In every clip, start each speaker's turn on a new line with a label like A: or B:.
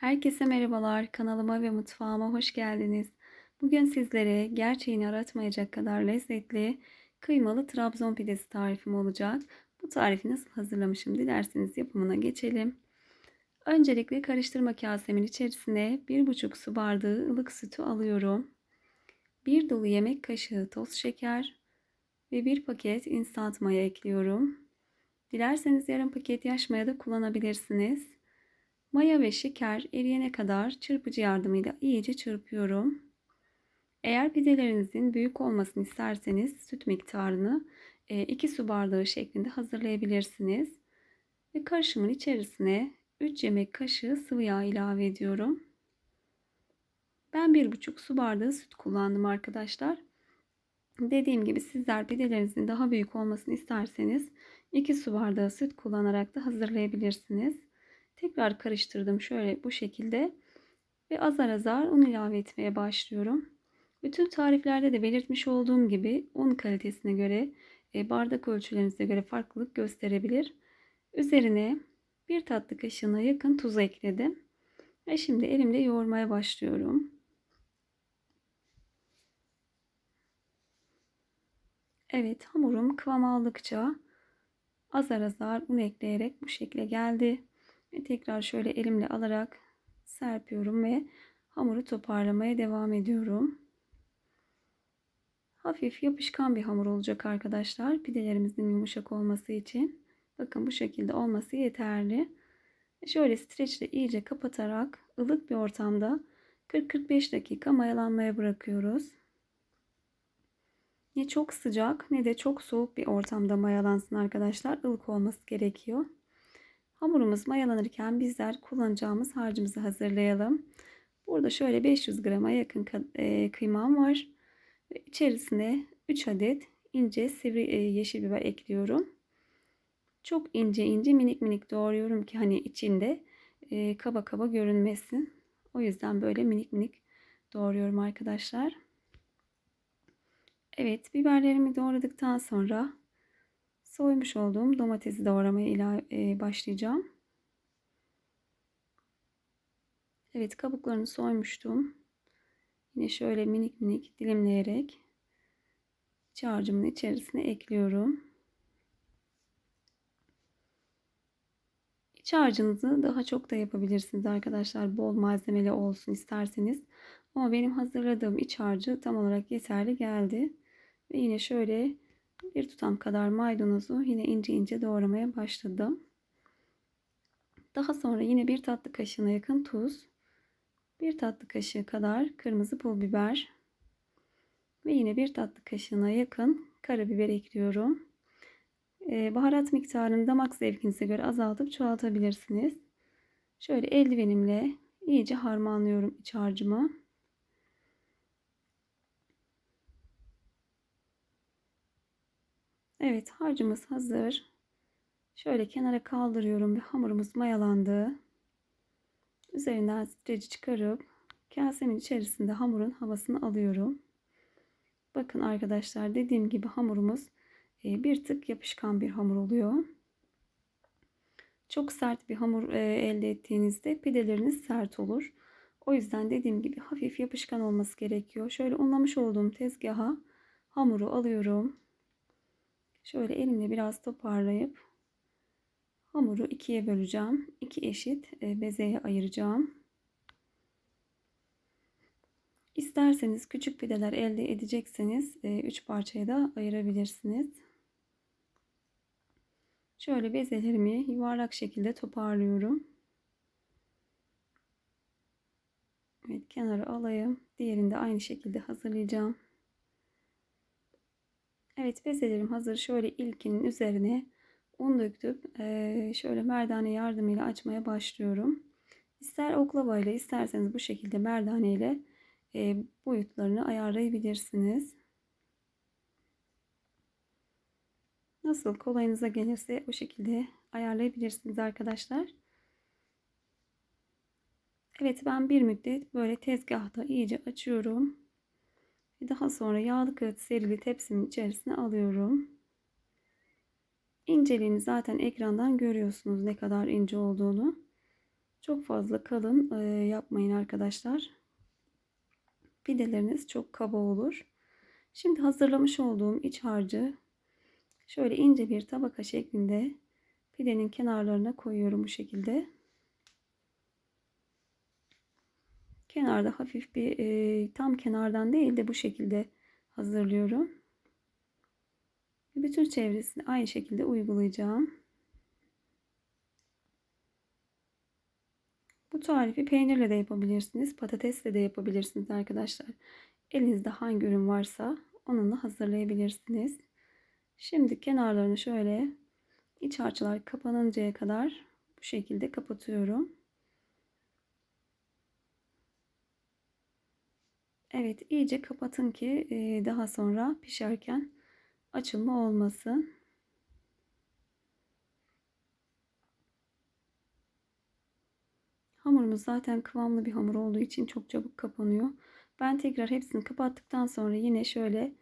A: Herkese merhabalar. Kanalıma ve mutfağıma hoş geldiniz. Bugün sizlere gerçeğini aratmayacak kadar lezzetli kıymalı Trabzon pidesi tarifim olacak. Bu tarifi nasıl hazırlamışım dilerseniz yapımına geçelim. Öncelikle karıştırma kasemin içerisine 1,5 su bardağı ılık sütü alıyorum. 1 dolu yemek kaşığı toz şeker ve 1 paket instant maya ekliyorum. Dilerseniz yarım paket yaş maya da kullanabilirsiniz. Maya ve şeker eriyene kadar çırpıcı yardımıyla iyice çırpıyorum. Eğer pidelerinizin büyük olmasını isterseniz süt miktarını 2 e, su bardağı şeklinde hazırlayabilirsiniz. Ve karışımın içerisine 3 yemek kaşığı sıvı yağ ilave ediyorum. Ben 1,5 su bardağı süt kullandım arkadaşlar. Dediğim gibi sizler pidelerinizin daha büyük olmasını isterseniz 2 su bardağı süt kullanarak da hazırlayabilirsiniz. Tekrar karıştırdım şöyle bu şekilde. Ve azar azar un ilave etmeye başlıyorum. Bütün tariflerde de belirtmiş olduğum gibi un kalitesine göre e, bardak ölçülerinize göre farklılık gösterebilir. Üzerine bir tatlı kaşığına yakın tuz ekledim. Ve şimdi elimle yoğurmaya başlıyorum. Evet hamurum kıvam aldıkça azar azar un ekleyerek bu şekilde geldi. Ve tekrar şöyle elimle alarak serpiyorum ve hamuru toparlamaya devam ediyorum. Hafif yapışkan bir hamur olacak arkadaşlar. Pidelerimizin yumuşak olması için. Bakın bu şekilde olması yeterli. Şöyle streçle iyice kapatarak ılık bir ortamda 40-45 dakika mayalanmaya bırakıyoruz. Ne çok sıcak ne de çok soğuk bir ortamda mayalansın arkadaşlar. Ilık olması gerekiyor. Hamurumuz mayalanırken bizler kullanacağımız harcımızı hazırlayalım. Burada şöyle 500 grama yakın e, kıymam var. Ve içerisine 3 adet ince sivri e, yeşil biber ekliyorum. Çok ince ince minik minik doğruyorum ki hani içinde e, kaba kaba görünmesin. O yüzden böyle minik minik doğruyorum arkadaşlar. Evet biberlerimi doğradıktan sonra soymuş olduğum domatesi doğramaya ilave, e, başlayacağım. Evet kabuklarını soymuştum. Yine şöyle minik minik dilimleyerek iç harcımın içerisine ekliyorum. İç harcınızı daha çok da yapabilirsiniz arkadaşlar. Bol malzemeli olsun isterseniz. Ama benim hazırladığım iç harcı tam olarak yeterli geldi. Ve yine şöyle bir tutam kadar maydanozu yine ince ince doğramaya başladım. Daha sonra yine bir tatlı kaşığına yakın tuz, bir tatlı kaşığı kadar kırmızı pul biber ve yine bir tatlı kaşığına yakın karabiber ekliyorum. Ee, baharat miktarını damak zevkinize göre azaltıp çoğaltabilirsiniz. Şöyle eldivenimle iyice harmanlıyorum iç harcımı. Evet harcımız hazır. Şöyle kenara kaldırıyorum ve hamurumuz mayalandı. Üzerinden streci çıkarıp kasemin içerisinde hamurun havasını alıyorum. Bakın arkadaşlar dediğim gibi hamurumuz e, bir tık yapışkan bir hamur oluyor. Çok sert bir hamur e, elde ettiğinizde pideleriniz sert olur. O yüzden dediğim gibi hafif yapışkan olması gerekiyor. Şöyle unlamış olduğum tezgaha hamuru alıyorum. Şöyle elimle biraz toparlayıp hamuru ikiye böleceğim. İki eşit e, bezeye ayıracağım. İsterseniz küçük pideler elde edecekseniz 3 e, parçaya da ayırabilirsiniz. Şöyle bezelerimi yuvarlak şekilde toparlıyorum. Evet kenara alayım. Diğerini de aynı şekilde hazırlayacağım. Evet bezelerim hazır. Şöyle ilkinin üzerine un döktüm. şöyle merdane yardımıyla açmaya başlıyorum. İster oklavayla isterseniz bu şekilde merdane ile boyutlarını ayarlayabilirsiniz. Nasıl kolayınıza gelirse o şekilde ayarlayabilirsiniz arkadaşlar. Evet ben bir müddet böyle tezgahta iyice açıyorum. Ve daha sonra yağlı kağıt serili tepsimin içerisine alıyorum. İnceliğini zaten ekrandan görüyorsunuz ne kadar ince olduğunu. Çok fazla kalın e, yapmayın arkadaşlar. Pideleriniz çok kaba olur. Şimdi hazırlamış olduğum iç harcı şöyle ince bir tabaka şeklinde pidenin kenarlarına koyuyorum bu şekilde. Kenarda hafif bir e, tam kenardan değil de bu şekilde hazırlıyorum. Bütün çevresini aynı şekilde uygulayacağım. Bu tarifi peynirle de yapabilirsiniz, patatesle de yapabilirsiniz arkadaşlar. Elinizde hangi ürün varsa onunla hazırlayabilirsiniz. Şimdi kenarlarını şöyle iç harçlar kapanıncaya kadar bu şekilde kapatıyorum. Evet iyice kapatın ki daha sonra pişerken açılma olmasın. Hamurumuz zaten kıvamlı bir hamur olduğu için çok çabuk kapanıyor. Ben tekrar hepsini kapattıktan sonra yine şöyle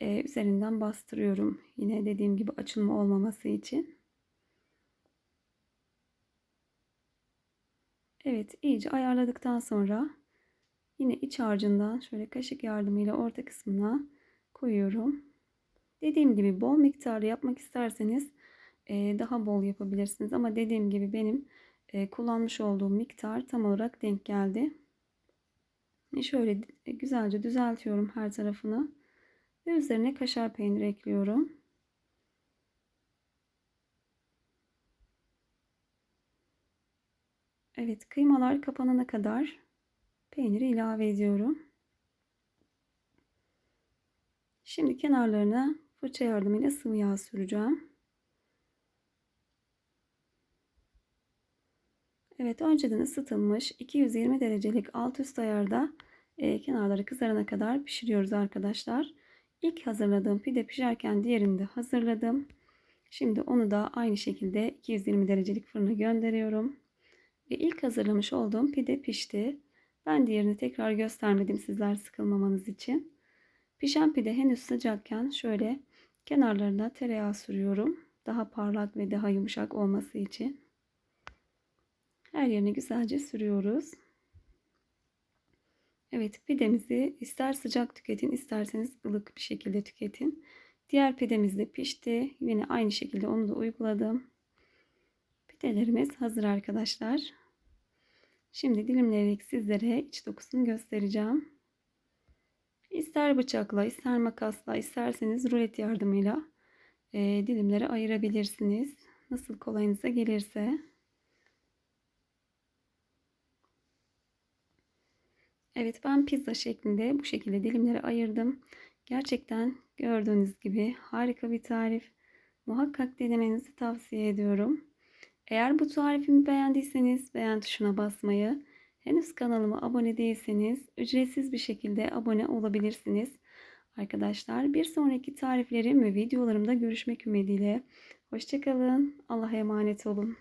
A: e, üzerinden bastırıyorum. Yine dediğim gibi açılma olmaması için. Evet iyice ayarladıktan sonra yine iç harcından şöyle kaşık yardımıyla orta kısmına koyuyorum. Dediğim gibi bol miktarda yapmak isterseniz e, daha bol yapabilirsiniz. Ama dediğim gibi benim e, kullanmış olduğum miktar tam olarak denk geldi. E, şöyle güzelce düzeltiyorum her tarafını. Ve üzerine kaşar peynir ekliyorum. Evet kıymalar kapanana kadar peyniri ilave ediyorum. Şimdi kenarlarına fırça yardımıyla sıvı yağ süreceğim. Evet önceden ısıtılmış 220 derecelik alt üst ayarda e, kenarları kızarana kadar pişiriyoruz arkadaşlar. İlk hazırladığım pide pişerken diğerini de hazırladım. Şimdi onu da aynı şekilde 220 derecelik fırına gönderiyorum. Ve ilk hazırlamış olduğum pide pişti. Ben diğerini tekrar göstermedim sizler sıkılmamanız için. Pişen pide henüz sıcakken şöyle kenarlarına tereyağı sürüyorum. Daha parlak ve daha yumuşak olması için. Her yerine güzelce sürüyoruz. Evet pidemizi ister sıcak tüketin isterseniz ılık bir şekilde tüketin. Diğer pidemiz de pişti. Yine aynı şekilde onu da uyguladım. Pidelerimiz hazır arkadaşlar. Şimdi dilimleyerek sizlere iç dokusunu göstereceğim. İster bıçakla, ister makasla, isterseniz rulet yardımıyla e, dilimlere ayırabilirsiniz. Nasıl kolayınıza gelirse. Evet ben pizza şeklinde bu şekilde dilimlere ayırdım. Gerçekten gördüğünüz gibi harika bir tarif. Muhakkak denemenizi tavsiye ediyorum. Eğer bu tarifimi beğendiyseniz beğen tuşuna basmayı, henüz kanalıma abone değilseniz ücretsiz bir şekilde abone olabilirsiniz. Arkadaşlar bir sonraki tariflerim ve videolarımda görüşmek ümidiyle. Hoşçakalın. Allah'a emanet olun.